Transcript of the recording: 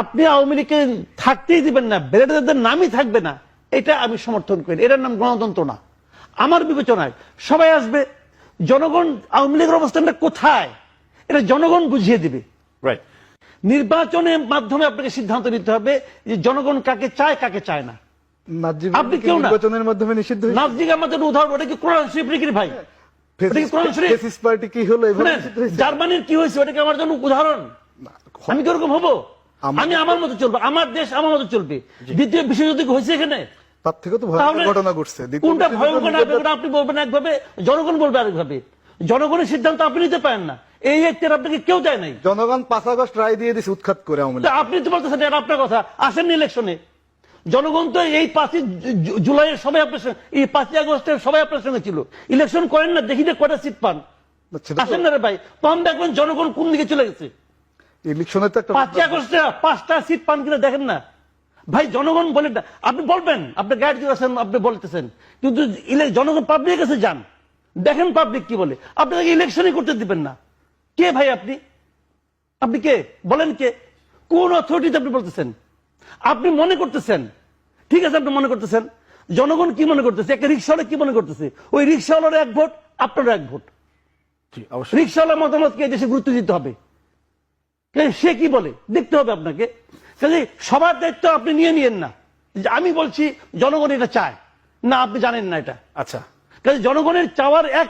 আপনি আওয়ামী লীগকে থাকতেই দিবেন না বেড়েদের নামই থাকবে না। এটা আমি সমর্থন করি এটার নাম গণতন্ত্র না। আমার বিবেচনায় সবাই আসবে জনগণ আওয়ামী লীগের অবস্থানটা কোথায়? এটা জনগণ বুঝিয়ে দিবে। রাইট নির্বাচনের মাধ্যমে আপনাকে সিদ্ধান্ত নিতে হবে যে জনগণ কাকে চায় কাকে চায় না। আপনি কেউ নির্বাচনের মাধ্যমে নিষিদ্ধ নাজিক আমাদের উদাহরণ ওটা কি কোরআন শরীফ নাকি ভাই? হয়েছে? জার্মানির কি হয়েছে ওটা কি আমার জন্য উদাহরণ? আমি কি ওরকম হব? আমি আমার মতো চলবো আমার দেশ আমার মতো চলবে। দ্বিতীয় বিশ্বযুদ্ধ হয়েছে এখানে? তার থেকে তো ভয়ঙ্কর ঘটনা ঘটছে। কোনটা ভয়ঙ্কর না আপনি বলবেন একভাবে জনগণ বলবে আরেকভাবে। জনগণের সিদ্ধান্ত আপনি নিতে পারেন না। এই এখতিয়ার আপনাকে কেউ দেয় নাই। জনগণ পাঁচ আগস্ট রায় দিয়ে দিছে উৎখাত করে আওয়ামী। আপনি তো বলতেছেন এটা আপনার কথা। আসেননি ইলেকশনে। জনগণ তো এই পাঁচই জুলাইয়ের সবাই আপনার সঙ্গে এই পাঁচই আগস্টের সবাই আপনার সঙ্গে ছিল। ইলেকশন করেন না দেখি যে কটা সিট পান। আসেন না রে ভাই। তখন দেখবেন জনগণ কোন দিকে চলে গেছে? ইলেকশনে তো একটা পাঁচই আগস্টে পাঁচটা সিট পান কিনা দেখেন না। ভাই জনগণ বলেন না আপনি বলবেন আপনি গাইড দিয়েছেন আপনি বলতেছেন। কিন্তু জনগণ পাবলিকের কাছে যান। দেখেন পাবলিক কি বলে। আপনাকে ইলেকশনই করতে দিবেন না। কে ভাই আপনি? আপনি কে? বলেন কে? কোন অথরিটিতে আপনি বলতেছেন? আপনি মনে করতেছেন? ঠিক আছে আপনি মনে করতেছেন। জনগণ কি মনে করতেছে? একটা রিক্সাওয়ালা কি মনে করতেছে? ওই রিক্সাওয়ালার এক ভোট আপনার এক ভোট। জি অবশ্যই। রিক্সাওয়ালা মতামতকে দেশে গুরুত্ব দিতে হবে। সে কি বলে? দেখতে হবে আপনাকে। কাজে সবার দায়িত্ব আপনি নিয়ে নিয়েন না। আমি বলছি জনগণ এটা চায়। না আপনি জানেন না এটা। আচ্ছা। কাজে জনগণের চাওয়ার এক